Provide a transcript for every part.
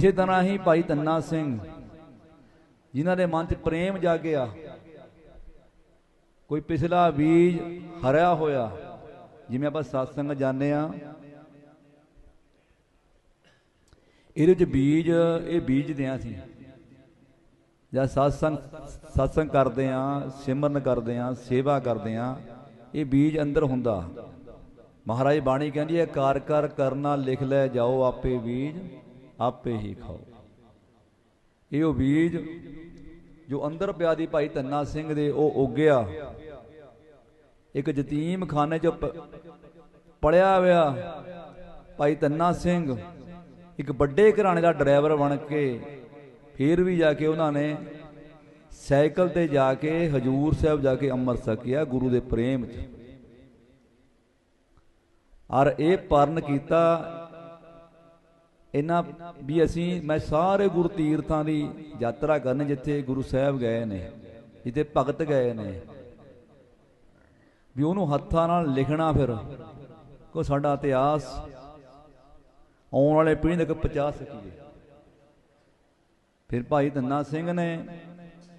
ਇਸੇ ਤਰ੍ਹਾਂ ਹੀ ਭਾਈ ਤੰਨਾ ਸਿੰਘ, ਜਿਨ੍ਹਾਂ ਦੇ ਮਨ 'ਚ ਪ੍ਰੇਮ ਜਾਗਿਆ, ਕੋਈ ਪਿਛਲਾ ਬੀਜ ਹਰਿਆ ਹੋਇਆ, ਜਿਵੇਂ ਆਪਾਂ satsang ਜਾਂਦੇ ਆ ਇਹਦੇ ਵਿੱਚ ਬੀਜ, ਇਹ ਬੀਜਦੇ ਆ ਅਸੀਂ। ਜਾਂ satsang satsang ਕਰਦੇ ਆ ਸਿਮਰਨ ਕਰਦੇ ਆ ਸੇਵਾ ਕਰਦੇ ਆ ਇਹ ਬੀਜ ਅੰਦਰ ਹੁੰਦਾ। ਮਹਾਰਾਜ ਬਾਣੀ ਕਹਿੰਦੀ ਹੈ, ਕਾਰ, ਕਰ, ਕਰਨਾ, ਲਿਖ ਲੈ, ਜਾਓ ਆਪੇ ਬੀਜ। ਆਪੇ ਹੀ ਖਾਓ। ਇਹ ਉਹ ਬੀਜ ਜੋ ਅੰਦਰ ਪਿਆ ਦੀ ਭਾਈ ਧੰਨਾ ਸਿੰਘ ਦੇ ਉਹ ਉੱਗਿਆ। ਇੱਕ ਯਤੀਮ ਖਾਨੇ ਚ ਪ- ਪੜਿਆ ਹੋਇਆ ਭਾਈ ਧੰਨਾ ਸਿੰਘ, ਇੱਕ ਵੱਡੇ ਘਰਾਣੇ ਦਾ ਡਰਾਈਵਰ ਬਣ ਕੇ ਫਿਰ ਵੀ ਜਾ ਕੇ ਉਹਨਾਂ ਨੇ ਸਾਈਕਲ ਤੇ ਜਾ ਕੇ, ਹਜੂਰ ਸਾਹਿਬ ਜਾ ਕੇ ਅੰਮ੍ਰਿਤ ਛਕਿਆ ਗੁਰੂ ਦੇ ਪ੍ਰੇਮ 'ਚ। ਔਰ ਇਹ ਪਰਨ ਕੀਤਾ ਇਹਨਾਂ ਵੀ ਅਸੀਂ, ਮੈਂ ਸਾਰੇ ਗੁਰ ਤੀਰਥਾਂ ਦੀ ਯਾਤਰਾ ਕਰਨ ਜਿੱਥੇ ਗੁਰੂ ਸਾਹਿਬ ਗਏ ਨੇ, ਜਿੱਥੇ ਭਗਤ ਗਏ ਨੇ। ਵੀ ਉਹਨੂੰ ਹੱਥਾਂ ਨਾਲ ਲਿਖਣਾ ਫਿਰ ਕੋ ਸਾਡਾ ਇਤਿਹਾਸ ਆਉਣ ਵਾਲੇ ਪੀੜ੍ਹੀ ਤੱਕ ਪਹੁੰਚਾ ਸਕੀਏ। ਫਿਰ ਭਾਈ ਧੰਨਾ ਸਿੰਘ ਨੇ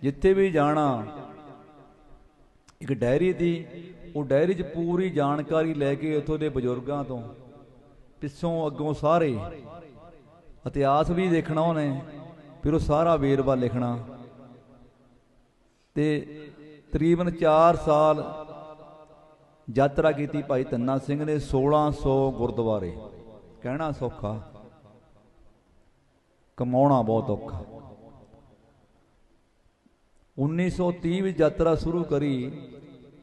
ਜਿੱਥੇ ਵੀ ਜਾਣਾ, ਇੱਕ ਡਾਇਰੀ ਦੀ, ਉਹ ਡਾਇਰੀ 'ਚ ਪੂਰੀ ਜਾਣਕਾਰੀ ਲੈ ਕੇ ਉੱਥੋਂ ਦੇ ਬਜ਼ੁਰਗਾਂ ਤੋਂ, ਪਿੱਛੋਂ ਅੱਗੋਂ ਸਾਰੇ ਇਤਿਹਾਸ ਵੀ ਦੇਖਣਾ ਉਹਨੇ ਫਿਰ ਉਹ ਸਾਰਾ ਵੇਰਵਾ ਲਿਖਣਾ। ਤੇ ਤਕਰੀਬਨ 4 ਸਾਲ ਯਾਤਰਾ ਕੀਤੀ ਭਾਈ ਧੰਨਾ ਸਿੰਘ ਨੇ 1600 ਗੁਰਦੁਆਰੇ। ਕਹਿਣਾ ਸੌਖਾ। ਕਮਾਉਣਾ ਬਹੁਤ ਔਖਾ। 1930 ਵਿੱਚ ਯਾਤਰਾ ਸ਼ੁਰੂ ਕਰੀ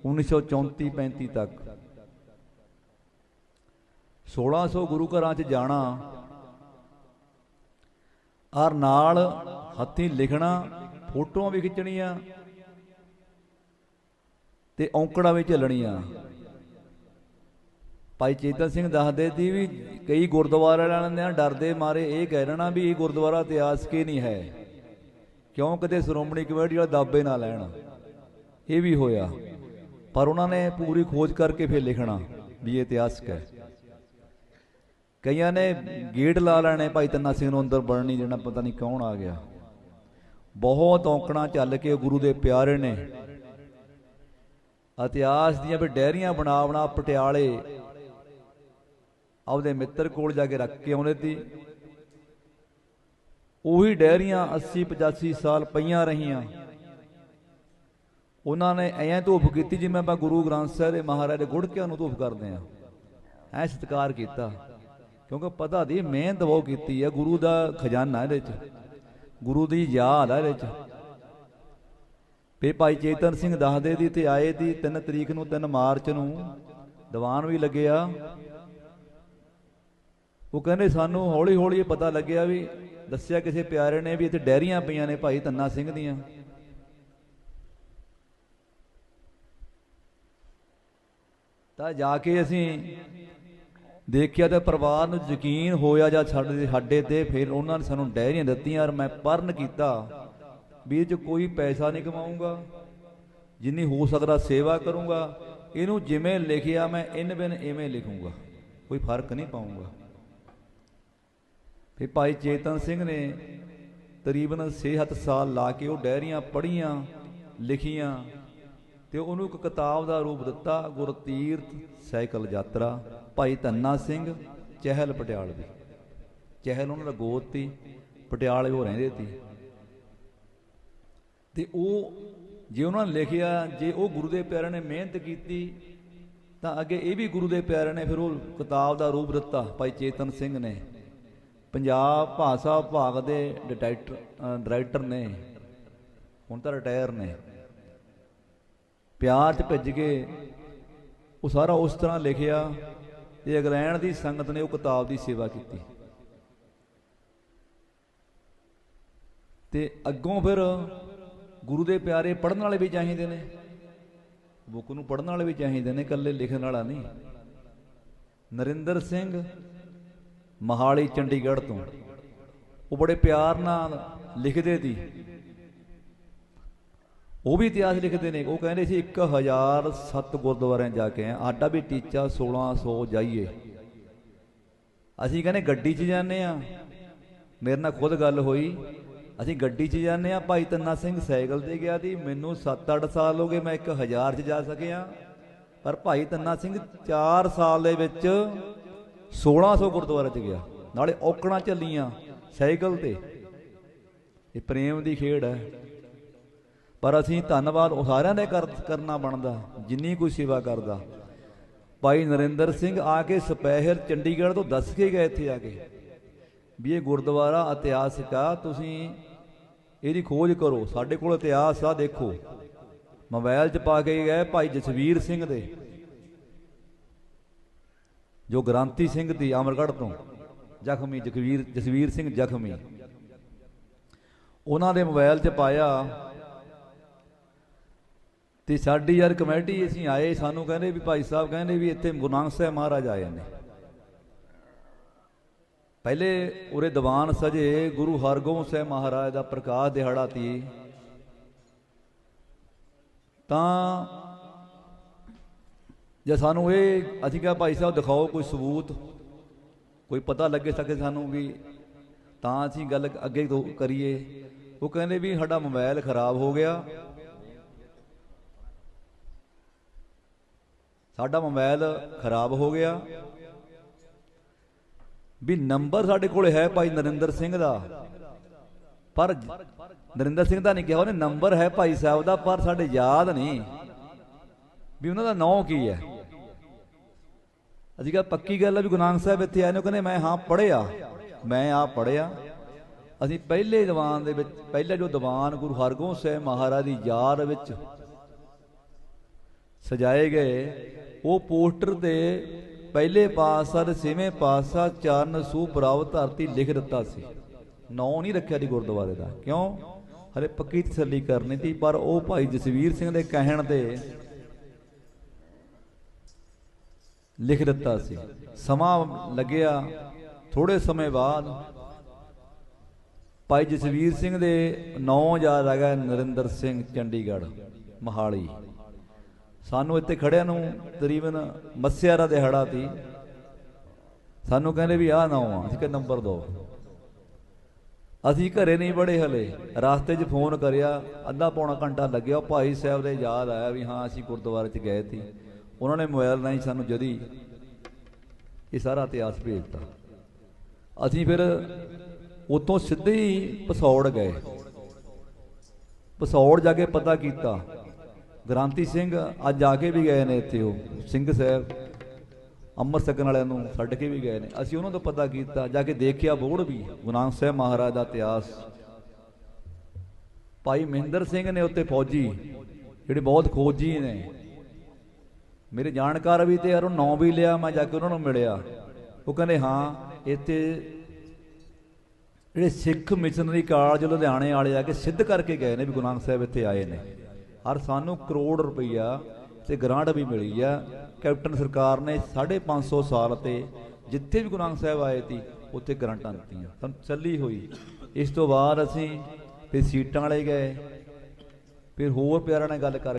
1934 35 ਤੱਕ। 1600 ਗੁਰੂ ਘਰਾਂ 'ਚ ਜਾਣਾ ਔਰ ਨਾਲ ਹੱਥੀਂ ਲਿਖਣਾ, ਫੋਟੋਆਂ ਵੀ ਖਿੱਚਣੀਆਂ ਤੇ ਔਂਕੜਾ ਵੀ ਝੱਲਣੀਆਂ। ਭਾਈ ਚੇਤਨ ਸਿੰਘ ਦੱਸਦੇ ਸੀ ਵੀ ਕਈ ਗੁਰਦੁਆਰੇ ਵਾਲਿਆਂ ਨੇ ਡਰਦੇ ਮਾਰੇ ਇਹ ਕਹਿ ਰਹਿਣਾ ਵੀ ਇਹ ਗੁਰਦੁਆਰਾ ਇਤਿਹਾਸ ਕੀ ਨਹੀਂ ਹੈ। ਕਿਉਂ ਕਦੇ ਸ਼੍ਰੋਮਣੀ ਕਮੇਟੀ ਵਾਲਾ ਦਾਬੇ ਨਾ ਲੈਣ? ਇਹ ਵੀ ਹੋਇਆ। ਪਰ ਉਹਨਾਂ ਨੇ ਪੂਰੀ ਖੋਜ ਕਰਕੇ ਫਿਰ ਲਿਖਣਾ ਵੀ ਇਹ ਇਤਿਹਾਸਕ ਹੈ। ਕਈਆਂ ਨੇ ਗੇਟ ਲਾ ਲੈਣੇ, ਭਾਈ ਤੰਨਾ ਸਿੰਘ ਨੂੰ ਅੰਦਰ ਵੜਨ ਨਹੀਂ ਦੇਣਾ ਪਤਾ ਨਹੀਂ ਕੌਣ ਆ ਗਿਆ। ਬਹੁਤ ਔਂਕਣਾ ਚੱਲ ਕੇ ਗੁਰੂ ਦੇ ਪਿਆਰੇ ਨੇ। ਇਤਿਹਾਸ ਦੀਆਂ ਵੀ ਡੈਰੀਆਂ ਬਣਾ ਬਣਾ ਪਟਿਆਲੇ ਆਪਦੇ ਮਿੱਤਰ ਕੋਲ ਜਾ ਕੇ ਰੱਖ ਕੇ ਆਉਂਦੇ ਸੀ। ਉਹੀ ਡੈਰੀਆਂ 80 85 ਸਾਲ ਪਈਆਂ ਰਹੀਆਂ। ਉਹਨਾਂ ਨੇ ਐਂ ਧੂਫ ਕੀਤੀ ਜਿਵੇਂ ਆਪਾਂ ਗੁਰੂ ਗ੍ਰੰਥ ਸਾਹਿਬ ਦੇ ਮਹਾਰਾਜ ਦੇ ਗੁੜਕਿਆਂ ਨੂੰ ਧੂਫ ਕਰਦੇ ਆ ਐ ਸਤਿਕਾਰ ਕੀਤਾ। ਕਿਉਂਕਿ ਪਤਾ ਦੀ ਮਿਹਨਤ ਬਹੁਤ ਕੀਤੀ ਹੈ ਗੁਰੂ ਦਾ ਖਜ਼ਾਨਾ ਇਹਦੇ ਚ, ਗੁਰੂ ਦੀ ਯਾਦ ਆ ਇਹਦੇ ਚ। ਫੇ ਭਾਈ ਚੇਤਨ ਸਿੰਘ ਦੱਸਦੇ ਦੀ ਤੇ ਆਏ ਦੀ 3 ਤਰੀਕ ਨੂੰ 3 ਮਾਰਚ ਨੂੰ, ਦੀਵਾਨ ਵੀ ਲੱਗਿਆ ਉਹ ਕਹਿੰਦੇ ਸਾਨੂੰ ਹੌਲੀ ਹੌਲੀ ਇਹ ਪਤਾ ਲੱਗਿਆ ਵੀ ਦੱਸਿਆ ਕਿਸੇ ਪਿਆਰੇ ਨੇ ਵੀ ਇੱਥੇ ਡੈਰੀਆਂ ਪਈਆਂ ਨੇ ਭਾਈ ਤੰਨਾ ਸਿੰਘ ਦੀਆਂ। ਤਾਂ ਜਾ ਕੇ ਅਸੀਂ ਦੇਖਿਆ ਤਾਂ ਪਰਿਵਾਰ ਨੂੰ ਯਕੀਨ ਹੋਇਆ ਜਾਂ ਸਾਡੇ ਸਾਡੇ ਤੇ ਫਿਰ ਉਹਨਾਂ ਨੇ ਸਾਨੂੰ ਡੈਰੀਆਂ ਦਿੱਤੀਆਂ ਔਰ ਮੈਂ ਪਰਨ ਕੀਤਾ। ਵੀ ਇਹ ਚ ਕੋਈ ਪੈਸਾ ਨਹੀਂ ਕਮਾਊਂਗਾ, ਜਿੰਨੀ ਹੋ ਸਕਦਾ ਸੇਵਾ ਕਰੂੰਗਾ। ਇਹਨੂੰ ਜਿਵੇਂ ਲਿਖਿਆ ਮੈਂ ਇਨ ਬਿਨ ਇਵੇਂ ਲਿਖੂੰਗਾ। ਕੋਈ ਫ਼ਰਕ ਨਹੀਂ ਪਾਊਂਗਾ। ਫਿਰ ਭਾਈ ਚੇਤਨ ਸਿੰਘ ਨੇ ਤਕਰੀਬਨ 6-7 ਸਾਲ ਲਾ ਕੇ ਉਹ ਡਾਇਰੀਆਂ ਪੜ੍ਹੀਆਂ, ਲਿਖੀਆਂ। ਤੇ ਉਹਨੂੰ ਇੱਕ ਕਿਤਾਬ ਦਾ ਰੂਪ ਦਿੱਤਾ, ਗੁਰਤੀਰਥ ਸਾਈਕਲ ਯਾਤਰਾ, ਭਾਈ ਧੰਨਾ ਸਿੰਘ, ਚਹਿਲ ਪਟਿਆਲ ਪਟਿਆਲਵੀ ਚਹਿਲ ਉਹਨਾਂ ਦਾ ਗੋਤ ਸੀ, ਪਟਿਆਲੇ ਉਹ ਰਹਿੰਦੇ ਸੀ। ਤੇ ਉਹ ਜੇ ਉਹਨਾਂ ਨੇ ਲਿਖਿਆ, ਜੇ ਉਹ ਗੁਰੂ ਦੇ ਪਿਆਰਿਆਂ ਨੇ ਮਿਹਨਤ ਕੀਤੀ, ਤਾਂ ਅੱਗੇ ਇਹ ਵੀ ਗੁਰੂ ਦੇ ਪਿਆਰਿਆਂ ਨੇ ਫਿਰ ਉਹ ਕਿਤਾਬ ਦਾ ਰੂਪ ਦਿੱਤਾ, ਭਾਈ ਚੇਤਨ ਸਿੰਘ ਨੇ। ਪੰਜਾਬ ਭਾਸ਼ਾ ਵਿਭਾਗ ਦੇ ਡਾਇਰੈਕਟਰ ਡਾਇਰੈਕਟਰ ਨੇ। ਹੁਣ ਤਾਂ ਰਿਟਾਇਰ ਨੇ। ਪਿਆਰ ਚ ਭਿੱਜ ਕੇ ਉਹ ਸਾਰਾ ਉਸ ਤਰ੍ਹਾਂ ਲਿਖਿਆ ਤੇ ਅਗਲੈਂਡ ਦੀ ਸੰਗਤ ਨੇ ਉਹ ਕਿਤਾਬ ਦੀ ਸੇਵਾ ਕੀਤੀ। ਤੇ ਅੱਗੋਂ ਫਿਰ ਗੁਰੂ ਦੇ ਪਿਆਰੇ ਪੜਨ ਵਾਲੇ ਵੀ ਚਾਹੀਦੇ ਨੇ। ਬੁੱਕ ਨੂੰ ਪੜਨ ਵਾਲੇ ਵੀ ਚਾਹੀਦੇ ਨੇ, ਇਕੱਲੇ ਲਿਖਣ ਵਾਲਾ ਨਹੀਂ। ਨਰਿੰਦਰ ਸਿੰਘ ਮਹਾਲੀ ਚੰਡੀਗੜ੍ਹ ਤੋਂ। ਉਹ ਬੜੇ ਪਿਆਰ ਨਾਲ ਲਿਖਦੇ ਸੀ। ਉਹ ਵੀ ਇਤਿਹਾਸ ਲਿਖਦੇ ਨੇ, ਉਹ ਕਹਿੰਦੇ ਸੀ 1007 ਗੁਰਦੁਆਰਿਆਂ ਜਾ ਕੇ ਆ ਆਡਾ ਵੀ ਟੀਚਾ 1600 ਜਾਈਏ। ਅਸੀਂ ਕਹਿੰਦੇ ਗੱਡੀ 'ਚ ਜਾਂਦੇ ਆ ਮੇਰੇ ਨਾਲ ਖੁਦ ਗੱਲ ਹੋਈ। ਅਸੀਂ ਗੱਡੀ 'ਚ ਜਾਂਦੇ ਆ ਭਾਈ ਤੰਨਾ ਸਿੰਘ ਸਾਈਕਲ ਤੇ ਗਿਆ ਸੀ, ਮੈਨੂੰ 7-8 ਸਾਲ ਹੋ ਗਏ, ਮੈਂ 1000 'ਚ ਜਾ ਸਕਿਆ। ਪਰ ਭਾਈ ਤੰਨਾ ਸਿੰਘ 4 ਸਾਲ ਦੇ ਵਿੱਚ 1600 ਗੁਰਦੁਆਰੇ 'ਚ ਗਿਆ। ਨਾਲੇ ਔਕੜਾਂ ਚੱਲੀਆਂ ਸਾਈਕਲ ਤੇ। ਇਹ ਪ੍ਰੇਮ ਦੀ ਖੇਡ ਹੈ। ਪਰ ਅਸੀਂ ਧੰਨਵਾਦ ਉਹ ਸਾਰਿਆਂ ਦੇ ਕਰਨਾ ਬਣਦਾ, ਜਿੰਨੀ ਕੋਈ ਸੇਵਾ ਕਰਦਾ। ਭਾਈ ਨਰਿੰਦਰ ਸਿੰਘ ਆ ਕੇ ਸਪੈਸ਼ਲ ਚੰਡੀਗੜ੍ਹ ਤੋਂ ਦੱਸ ਕੇ ਗਏ ਇੱਥੇ ਆ ਕੇ ਵੀ ਇਹ ਗੁਰਦੁਆਰਾ ਇਤਿਹਾਸਿਕ ਆ, ਤੁਸੀਂ ਇਹਦੀ ਖੋਜ ਕਰੋ, ਸਾਡੇ ਕੋਲ ਇਤਿਹਾਸ ਆ, ਦੇਖੋ। ਮੋਬਾਈਲ 'ਚ ਪਾ ਕੇ ਗਏ ਭਾਈ ਜਸਵੀਰ ਸਿੰਘ ਦੇ, ਜੋ ਗ੍ਰਾਂਤੀ ਸਿੰਘ ਦੀ ਅਮਰਗੜ੍ਹ ਤੋਂ, ਜ਼ਖਮੀ ਜਖਵੀਰ ਜਸਵੀਰ ਸਿੰਘ ਜ਼ਖਮੀ। ਉਹਨਾਂ ਦੇ ਮੋਬਾਈਲ 'ਚ ਪਾਇਆ ਤੇ ਸਾਡੀ ਯਾਰ ਕਮੇਟੀ ਅਸੀਂ ਆਏ, ਸਾਨੂੰ ਕਹਿੰਦੇ ਵੀ ਭਾਈ ਸਾਹਿਬ ਕਹਿੰਦੇ ਵੀ ਇੱਥੇ ਗੁਰੂ ਨਾਨਕ ਸਾਹਿਬ ਮਹਾਰਾਜ ਆਏ ਨੇ। ਪਹਿਲੇ ਉਰੇ ਦੀਵਾਨ ਸਜੇ ਗੁਰੂ ਹਰਗੋਬਿੰਦ ਸਾਹਿਬ ਮਹਾਰਾਜ ਦਾ ਪ੍ਰਕਾਸ਼ ਦਿਹਾੜਾ ਤੀ। ਤਾਂ ਜੇ ਸਾਨੂੰ ਇਹ, ਅਸੀਂ ਕਿਹਾ ਭਾਈ ਸਾਹਿਬ ਦਿਖਾਓ ਕੋਈ ਸਬੂਤ, ਕੋਈ ਪਤਾ ਲੱਗੇ ਸਕੇ ਸਾਨੂੰ ਵੀ, ਤਾਂ ਅਸੀਂ ਗੱਲ ਅੱਗੇ ਤੋਂ ਕਰੀਏ। ਉਹ ਕਹਿੰਦੇ ਵੀ ਸਾਡਾ ਮੋਬਾਈਲ ਖਰਾਬ ਹੋ ਗਿਆ। ਸਾਡਾ ਮੋਬਾਈਲ ਖਰਾਬ ਹੋ ਗਿਆ। ਵੀ ਨੰਬਰ ਸਾਡੇ ਕੋਲ ਹੈ ਭਾਈ ਨਰਿੰਦਰ ਸਿੰਘ ਦਾ। ਪਰ ਨਰਿੰਦਰ ਸਿੰਘ ਦਾ ਨਹੀਂ ਕਿਹਾ, ਉਹਨੇ ਨੰਬਰ ਹੈ ਭਾਈ ਸਾਹਿਬ ਦਾ, ਪਰ ਸਾਡੇ ਯਾਦ ਨਹੀਂ। ਵੀ ਉਹਨਾਂ ਦਾ ਨਾਂ ਕੀ ਹੈ? ਅਸੀਂ ਕਿਹਾ, ਪੱਕੀ ਗੱਲ ਹੈ ਵੀ ਗੁਰੂ ਨਾਨਕ ਸਾਹਿਬ ਇੱਥੇ ਆਏ ਨੇ, ਉਹ ਕਹਿੰਦੇ, ਮੈਂ ਹਾਂ ਪੜ੍ਹਿਆ। ਮੈਂ ਆ ਪੜ੍ਹਿਆ। ਅਸੀਂ ਪਹਿਲੇ ਦੀਵਾਨ ਦੇ ਵਿੱਚ, ਪਹਿਲਾ ਜੋ ਦੀਵਾਨ ਗੁਰੂ ਹਰਗੋਬਿੰਦ ਸਾਹਿਬ ਮਹਾਰਾਜ ਦੀ ਯਾਦ ਵਿੱਚ ਸਜਾਏ ਗਏ। ਉਹ ਪੋਸਟਰ ਤੇ ਪਹਿਲੇ ਪਾਤਸ਼ਾਹ ਤੇ ਛੇਵੇਂ ਪਾਤਸ਼ਾਹ ਚਰਨ ਸੂ ਪ੍ਰਾਪਤ ਧਰਤੀ ਲਿਖ ਦਿੱਤਾ ਸੀ। ਨਾਂ ਨਹੀਂ ਰੱਖਿਆ ਦੀ ਗੁਰਦੁਆਰੇ ਦਾ। ਕਿਉਂ? ਹਲੇ ਪੱਕੀ ਤਸੱਲੀ ਕਰਨੀ ਸੀ, ਪਰ ਉਹ ਭਾਈ ਜਸਵੀਰ ਸਿੰਘ ਦੇ ਕਹਿਣ ਤੇ ਲਿਖ ਦਿੱਤਾ ਸੀ। ਸਮਾਂ ਲੱਗਿਆ ਥੋੜੇ ਸਮੇਂ ਬਾਅਦ। ਭਾਈ ਜਸਵੀਰ ਸਿੰਘ ਦੇ ਨਾਂ ਯਾਦ ਆ ਗਿਆ, ਨਰਿੰਦਰ ਸਿੰਘ ਚੰਡੀਗੜ੍ਹ, ਮਹਾਲੀ। ਸਾਨੂੰ ਇੱਥੇ ਖੜਿਆਂ ਨੂੰ ਤਕਰੀਬਨ ਮੱਸਿਆ ਦਾ ਦਿਹਾੜਾ ਸੀ। ਸਾਨੂੰ ਕਹਿੰਦੇ ਵੀ ਆਹ ਨਾ ਆ, ਅਸੀਂ ਕਿ ਨੰਬਰ ਦੋ। ਅਸੀਂ ਘਰੇ ਨਹੀਂ ਬੜੇ ਹਲੇ। ਰਾਸਤੇ 'ਚ ਫੋਨ ਕਰਿਆ, ਅੱਧਾ ਪੌਣਾ ਘੰਟਾ ਲੱਗਿਆ। ਭਾਈ ਸਾਹਿਬ ਦੇ ਯਾਦ ਆਇਆ ਵੀ ਹਾਂ, ਅਸੀਂ ਗੁਰਦੁਆਰੇ 'ਚ ਗਏ ਸੀ। ਉਹਨਾਂ ਨੇ ਮੋਬਾਈਲ ਨਾਲ ਹੀ ਸਾਨੂੰ ਜਦੀ ਇਹ ਸਾਰਾ ਇਤਿਹਾਸ ਭੇਜਤਾ। ਅਸੀਂ ਫਿਰ ਉਤੋਂ ਸਿੱਧੇ ਹੀ ਪਸੌੜ ਗਏ। ਪਸੌੜ ਜਾ ਕੇ ਪਤਾ ਕੀਤਾ। ਗ੍ਰਾਂਤੀ ਸਿੰਘ ਅੱਜ ਆ ਕੇ ਵੀ ਗਏ ਨੇ ਇੱਥੇ ਉਹ, ਸਿੰਘ ਸਾਹਿਬ, ਅੰਮ੍ਰਿਤ ਛਕਣ ਵਾਲਿਆਂ ਨੂੰ ਛੱਡ ਕੇ ਵੀ ਗਏ ਨੇ। ਅਸੀਂ ਉਹਨਾਂ ਤੋਂ ਪਤਾ ਕੀਤਾ, ਜਾ ਕੇ ਦੇਖਿਆ ਬੋੜ ਵੀ, ਗੁਰੂ ਨਾਨਕ ਸਾਹਿਬ ਮਹਾਰਾਜ ਦਾ ਇਤਿਹਾਸ। ਭਾਈ ਮਹਿੰਦਰ ਸਿੰਘ ਨੇ ਉੱਤੇ ਫੌਜੀ, ਜਿਹੜੇ ਬਹੁਤ ਖੋਜੀ ਨੇ। ਮੇਰੇ ਜਾਣਕਾਰ ਵੀ ਤੇ ਯਾਰ ਉਹ ਨਾਂ ਵੀ ਲਿਆ, ਮੈਂ ਜਾ ਕੇ ਉਹਨਾਂ ਨੂੰ ਮਿਲਿਆ। ਉਹ ਕਹਿੰਦੇ, ਹਾਂ, ਇੱਥੇ ਜਿਹੜੇ ਸਿੱਖ ਮਿਸ਼ਨਰੀ ਕਾਲਜ ਲੁਧਿਆਣੇ ਵਾਲੇ ਆ ਕੇ ਸਿੱਧ ਕਰਕੇ ਗਏ ਨੇ ਵੀ ਗੁਰੂ ਨਾਨਕ ਸਾਹਿਬ ਇੱਥੇ ਆਏ ਨੇ। ਹਰ ਸਾਨੂੰ ਕਰੋੜ ਰੁਪਈਆ ਤੇ ਗ੍ਰਾਂਟ ਵੀ ਮਿਲੀ ਆ। ਕੈਪਟਨ ਸਰਕਾਰ ਨੇ 550 ਸਾਲ ਤੇ ਜਿੱਥੇ ਵੀ ਗੁਰੂ ਨਾਨਕ ਸਾਹਿਬ ਆਏ ਸੀ, ਉੱਥੇ ਗ੍ਰਾਂਟਾਂ ਦਿੱਤੀਆਂ। ਸਾਨੂੰ ਚੱਲੀ ਹੋਈ। ਇਸ ਤੋਂ ਬਾਅਦ ਅਸੀਂ ਫਿਰ ਸੀਟਾਂ ਵਾਲੇ ਗਏ। ਫਿਰ ਹੋਰ ਪਿਆਰਾਂ ਨਾਲ ਗੱਲ ਕਰ